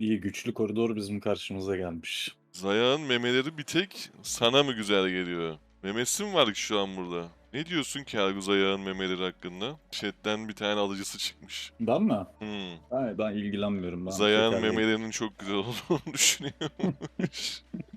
İyi güçlü koridor bizim karşımıza gelmiş. Zayağın memeleri bir tek sana mı güzel geliyor? Memesi mi var ki şu an burada? Ne diyorsun ki Erguz Zayağın memeleri hakkında? Chat'ten bir tane alıcısı çıkmış. Ben mi? Hmm. Hayır ben ilgilenmiyorum. Ben Zayağın memelerinin çok güzel olduğunu düşünüyormuş.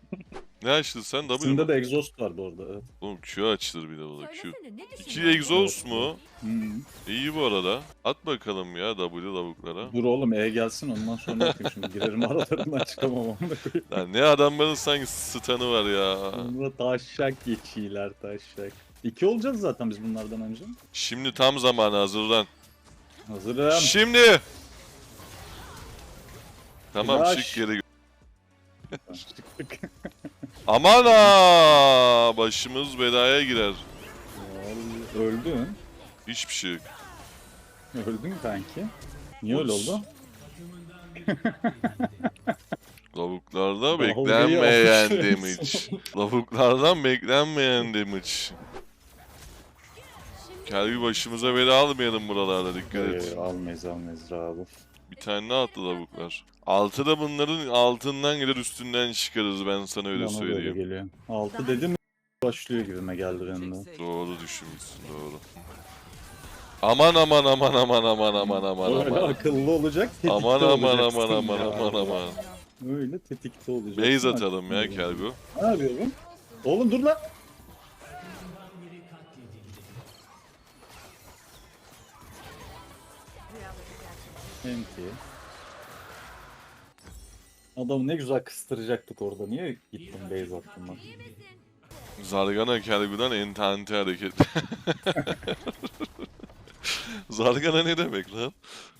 ne açtın sen? W mu? de egzoz var bu arada. Evet. Oğlum Q açılır bir de burada Q. Söylesene, ne İki düşünüyorsun? egzoz mu? Hmm. İyi bu arada. At bakalım ya W lavuklara. Dur oğlum E gelsin ondan sonra yapayım şimdi. Girerim aralarından çıkamam amına koyayım. Lan ne adamların sanki stun'ı var ya. Bunda taşak geçiyorlar taşak. İki olacağız zaten biz bunlardan önce. Şimdi tam zamanı hazırlan. Hazırım. Şimdi! Tamam Flash. çık geri. Çıktık. Aman ha! Başımız belaya girer. Vallahi Öldün. Hiçbir şey yok. Öldün kanki. Niye öyle Ups. oldu? Lavuklarda beklenmeyen almış. damage. Lavuklardan beklenmeyen damage. Kelbi başımıza bela almayalım buralarda dikkat et. Ee, almayız almayız Rauf. Bir tane ne attı lavuklar? Altı da bunların altından gelir üstünden çıkarız ben sana öyle Bana böyle söyleyeyim. geliyor. Altı dedim mi başlıyor gibime geldi benim de. Doğru düşünmüşsün doğru. Aman aman aman aman aman aman aman Böyle aman. akıllı olacak, tetikte Aman aman olacaksın aman aman ya. aman aman. Öyle tetikte olacaksın. Base atalım ya. Kelgo. Ne yapıyorum? Oğlum dur lan. Enti. Adamı ne güzel kıstıracaktık orada. Niye gittin base attın lan? Zargana Kelgo'dan entante hareket. Zargana ne demek lan?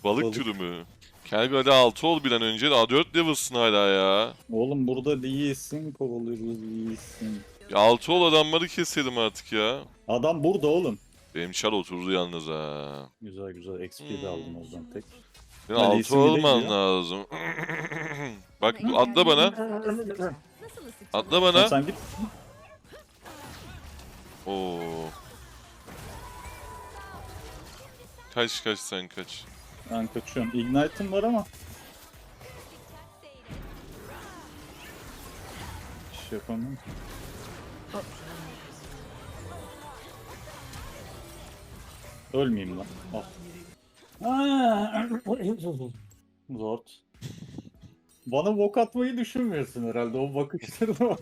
Balık, Balık. türü mü? Kelgo hadi 6 ol bir an önce. A4 level'sın hala ya. Oğlum burada değilsin, kovalıyoruz değilsin. 6 ol adamları keselim artık ya. Adam burada oğlum. Benim çar oturdu yalnız ha. Güzel güzel XP de aldım oradan tek. Senin Hadi 6 isim bile olman gidiyor. lazım. Bak atla bana. Nasıl? Atla Lan bana. sen git. Oo. Kaç kaç sen kaç. Ben kaçıyorum. Ignite'ım var ama. Bir şey yapamıyorum. Ölmeyeyim lan. Al. Aa! Zord. Bana bok atmayı düşünmüyorsun herhalde. O bakışlarına bak.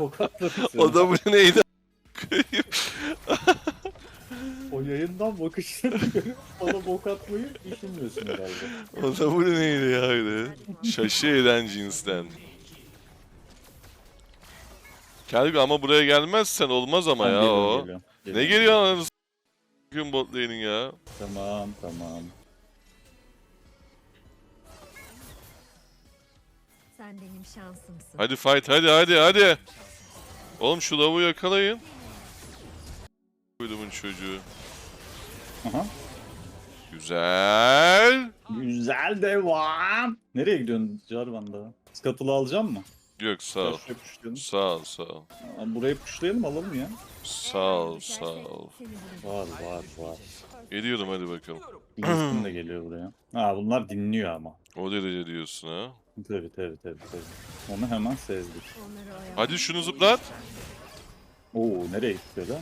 bok atmadın sen. O da bu neydi? O yayından bakışlarını görüp bana bok atmayı düşünmüyorsun herhalde. o da bu neydi ya öyle? Şaşı eden cinsten. Kelbi ama buraya gelmezsen olmaz ama Ben ya geliyorum, o. geliyorum. Ne Geliyorum. geliyor anasını s**eyim bot lane'in ya? Tamam tamam. Sen benim şansımsın. Hadi fight hadi hadi hadi. Oğlum şu lavuğu yakalayın. Koydumun çocuğu. Aha. Güzel. Güzel devam. Nereye gidiyorsun Jarvan'da? Skatılı alacağım mı? Yok sağ ol. Şuraya. Sağ ol sağ ol. Aa, Burayı pushlayalım alalım ya. Sağ ol sağ ol. Var var var. Geliyorum hadi bakalım. Winston de geliyor buraya. Ha bunlar dinliyor ama. O derece diyorsun ha. Tabii tabii tabii tabii. Onu hemen sezdik. Hadi şunu zıplat. Oo nereye gitti da?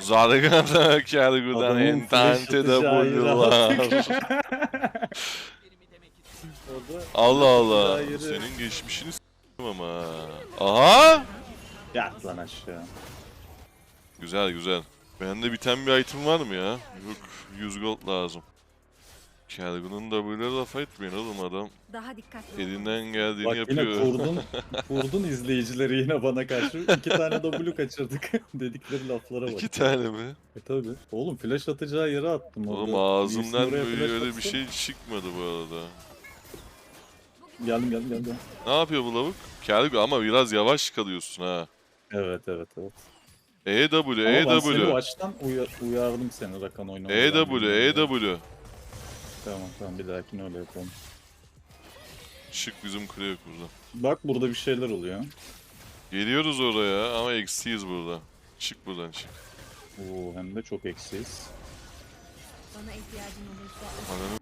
Zargana Kergu'dan flash de buldular. Allah Allah. Senin geçmişini s**tim ama. Aha! Yat lan aşağı. Güzel güzel. Bende biten bir item var mı ya? Yok 100 gold lazım. Kergun'un W'leri laf etmeyin oğlum adam. Daha dikkatli. Elinden geldiğini Bak yine yapıyor. kurdun, kurdun izleyicileri yine bana karşı. İki tane W kaçırdık. Dedikleri laflara bak. İki tane mi? E tabi. Oğlum flash atacağı yere attım. Oğlum orada. ağzımdan böyle öyle bir şey çıkmadı bu arada. Geldim geldim geldim. Ne yapıyor bu lavuk? Kergu ama biraz yavaş kalıyorsun ha. Evet evet evet. EW, Ama ben seni EW. baştan uya- uyardım seni Rakan oynamaya. EW, EW. Tamam tamam bir dahakine öyle yapalım. Şık bizim kule yok burada. Bak burada bir şeyler oluyor. Geliyoruz oraya ama eksiyiz burada. Çık buradan çık. Oo hem de çok eksiyiz. Bana ihtiyacın olursa Ananı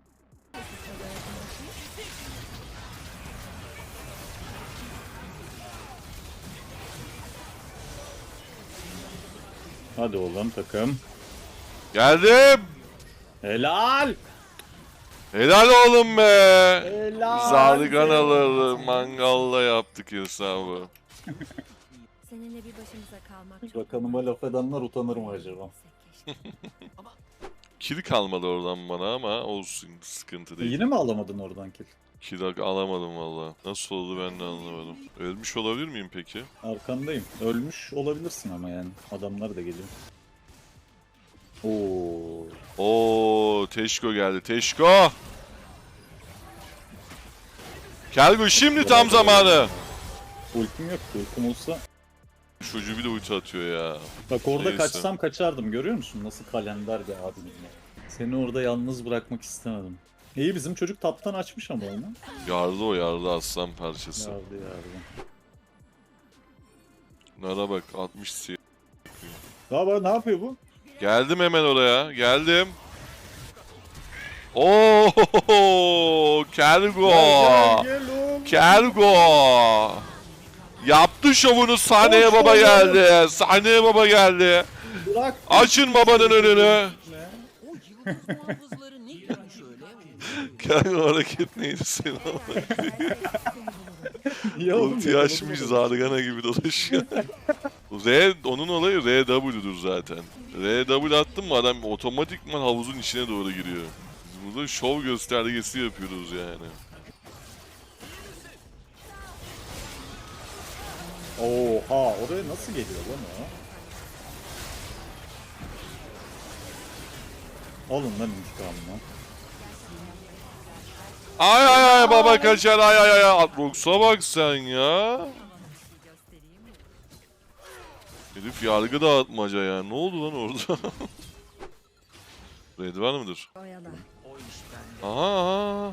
Hadi oğlum takım. Geldim. Helal. Helal oğlum be. Helal. Zarganaları mangalla yaptık hesabı. seninle bir başımıza kalmak çok Bakanıma laf edenler utanır mı acaba? Kill kalmadı oradan bana ama olsun sıkıntı değil. yine mi alamadın oradan kill? Kill alamadım valla. Nasıl oldu ben de anlamadım. Ölmüş olabilir miyim peki? Arkandayım. Ölmüş olabilirsin ama yani. Adamlar da geliyor. Oo. Oo, Teşko geldi. Teşko! Kelgo şimdi tam zamanı. Ultim yok. Ultim olsa... Çocuğu bir de ulti atıyor ya. Bak orada Neyse. kaçsam kaçardım. Görüyor musun? Nasıl kalender bir abim ya. Seni orada yalnız bırakmak istemedim. İyi bizim çocuk taptan açmış ama onu. Yardı o yardı aslan parçası. Yardı yardı. Nara bak 60 si- Daha bak ne yapıyor bu? Geldim hemen oraya. Geldim. Oo, oğlum. Kelgo. Yaptı şovunu sahneye Hoş baba geldi. Sahneye baba geldi. Bırak. Açın babanın önünü. Ne? O yıldız muhafızları ne görmüş öyle? Kelgo hareket neydi senin? Ya oğlum, Ulti açmış zargana gibi dolaşıyor. R, onun olayı RW'dur zaten. RW attın mı adam otomatikman havuzun içine doğru giriyor. Biz burada şov göstergesi yapıyoruz yani. Oha oraya nasıl geliyor lan o? Alın lan intikamını. Ay ay ay baba kaçar ay ay ay. Atrox'a bak sen ya. Herif yargı dağıtmaca ya. Ne oldu lan orada? Red var mıdır? Aha aha.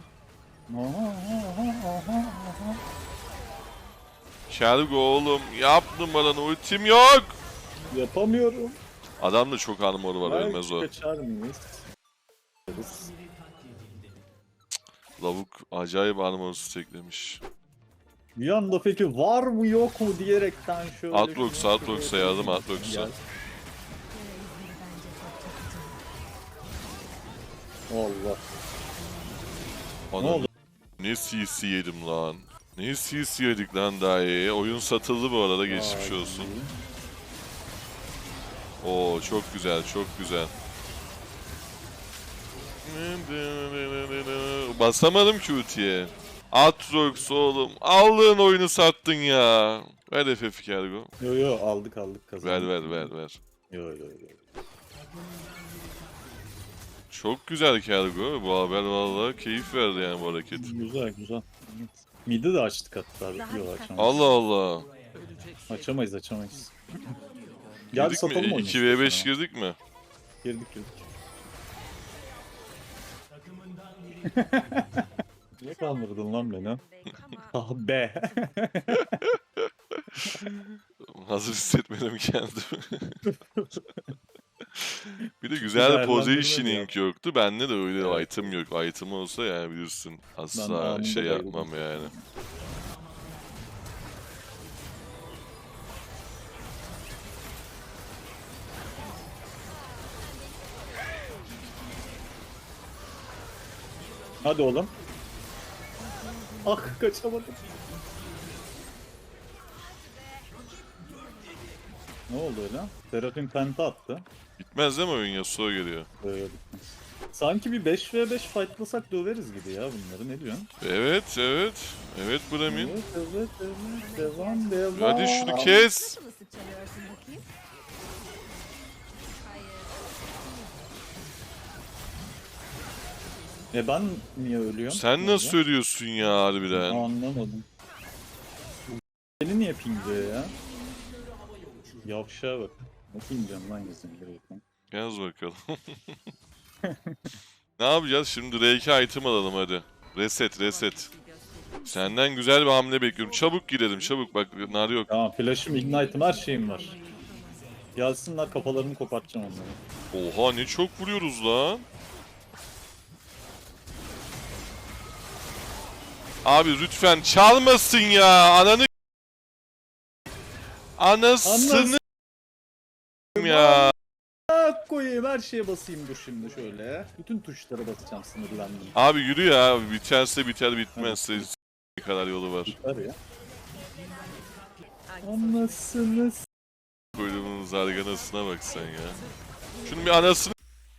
Kelgo oğlum yaptın bana ultim yok. Yapamıyorum. Adamda çok armor var ölmez o. kaçar mıyız? Lavuk acayip armor steklemiş. Bir anda peki var mı yok mu diyerekten şöyle... Atrox, Atrox'a yardım Atrox'a. Allah. Ana, Ne oldu? Ne CC yedim lan. Ne CC yedik lan daha iyi. Oyun satıldı bu arada geçmiş Ay. olsun. Oo çok güzel çok güzel. Basamadım ki ultiye. Atrox oğlum aldığın oyunu sattın ya. Ver FF Kergo. Yo yo aldık aldık kazandık. Ver ver ver ver. Yo yo yo. Çok güzel Kergo. Bu haber vallahi keyif verdi yani bu hareket. Güzel güzel. Midi de açtık hatta. Yok açamayız. Allah Allah. Açamayız açamayız. Gel Girdik mi? satalım oyunu. 2v5 istiyorsan ha. girdik mi? Girdik girdik. Niye kandırdın lan beni? Ah be. Hazır hissetmedim kendimi. bir de güzel Değerlendirme positioning yoktu. Bende de öyle Evet. item yok. Item olsa yani bilirsin. Asla şey yapmam yani. Hadi oğlum. Ah kaçamadım. Ne oldu öyle? Serafin penta attı. Bitmez değil mi oyun Yasuo geliyor? Böyle bitmez. Sanki bir 5v5 fightlasak döveriz gibi ya bunları ne diyorsun? Evet evet. Evet Bramin. Evet evet evet devam devam. Hadi şunu kes. Nasıl bakayım? E ben niye ölüyorum? Sen nasıl söylüyorsun ya harbiden? Anlamadım. Beni niye pingliyor ya? Yavşağa bak. Nasıl ineceğim lan yazın gereken? Yaz bakalım. ne yapacağız? Şimdi R2 item alalım hadi. Reset reset. Senden güzel bir hamle bekliyorum. Çabuk girelim çabuk bak nar yok. Tamam flash'ım, ignite'ım her şeyim var. Gelsinler kafalarını kopartacağım onları. Oha ne çok vuruyoruz lan. Abi lütfen çalmasın ya. Ananı Anasını Anasını- ya. Ah, koyayım her şeye basayım dur şimdi şöyle. Bütün tuşlara basacağım sinirlendim. Abi yürü ya. Biterse biter bitmezse s- kadar yolu var. Ya. Anasını Kuyruğunun zarganasına bak sen ya. Şunun bir anasını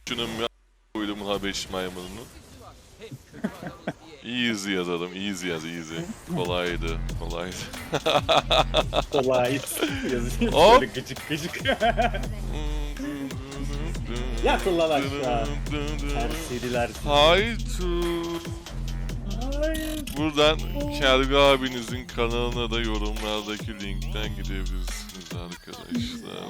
şunun bir kuyruğumun Habeş maymununu. Easy yazalım, easy yaz, easy. Kolaydı, kolaydı. kolay. Yazıyor Hop. şöyle gıcık gıcık. Yat ulan aşağı. Serseriler. Haytu. Hayır. Buradan Kergi abinizin kanalına da yorumlardaki linkten gidebilirsiniz arkadaşlar.